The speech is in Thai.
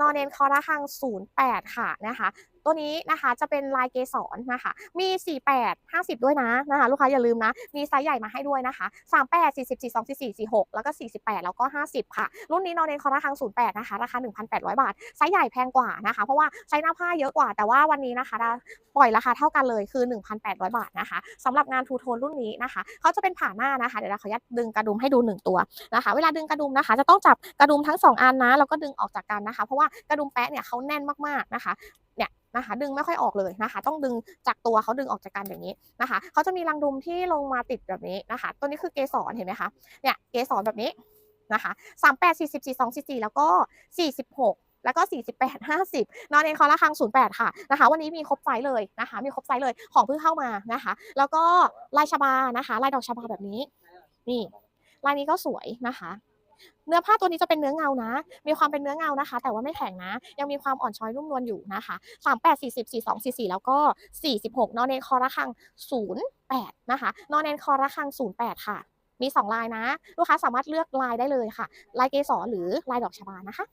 นอนเนนคอระคัง 08 ค่ะนะคะ ตัวนี้นะคะจะเป็นลายเกสรนะคะ มี 48 50 ด้วยนะนะคะ ลูกค้าอย่าลืมนะ มีไซส์ใหญ่มาให้ด้วยนะคะ 38 40 42 44 46 แล้วก็ 48 แล้วก็ 50 ค่ะ รุ่นนี้นอนเนนคอระคัง08 นะคะ ราคา 1,800 บาท ไซส์ใหญ่แพงกว่านะคะ เพราะว่าไซส์หน้าผ้าเยอะกว่า แต่ว่าวันนี้นะคะเราปล่อยราคาเท่ากันเลยคือ 1,800 บาทนะคะสำหรับงานทูโทนรุ่นนี้นะคะ เขาจะเป็นผ่าหน้านะคะ เดี๋ยวเราขออนุญาตดึงกระดุมให้ดู 1 ตัวนะคะ เวลาดึงกระดุมนะคะ จะต้องจับกระดุมทั้ง 2 อันนะ แล้วก็ดึงออกจากกันนะคะ เพราะว่ากระดุมแปะเนี่ยเขาแน่นมากๆนะคะ นะคะ ดึงไม่ค่อยออกเลยนะคะ ต้องดึงจากตัวเขาดึงออกจากกันอย่างนี้นะคะเขาจะมีรังดุมที่ลงมาติดแบบนี้นะคะ ตัวนี้คือเกสรเห็นไหมคะเนี่ยเกสรแบบนี้นะคะสามแปดสี่สิบสี่สองสี่สี่แล้วก็สี่สิบหกแล้วก็ 48 50 นอนเองคอละครัง08 ค่ะนะคะ วันนี้มีครบไซส์เลยนะคะ มีครบไซส์เลยของเพิ่งเข้ามานะคะ แล้วก็ลายชบานะคะลายดอกชบาแบบนี้ นี่ลายนี้ก็สวยนะคะ เนื้อผ้าตัวนี้จะเป็นเนื้อเงานะ มีความเป็นเนื้อเงานะคะ แต่ว่าไม่แข็งนะ ยังมีความอ่อนช้อยนุ่มนวลอยู่นะคะ38 40 42 44 แล้วก็ 46 นอนเนนคอระคัง 08 นะคะ นอนเนนคอระคัง 08 ค่ะ มี 2 ลายนะ ลูกค้าสามารถเลือกลายได้เลยค่ะ ลายเกสรหรือลายดอกชบานะคะ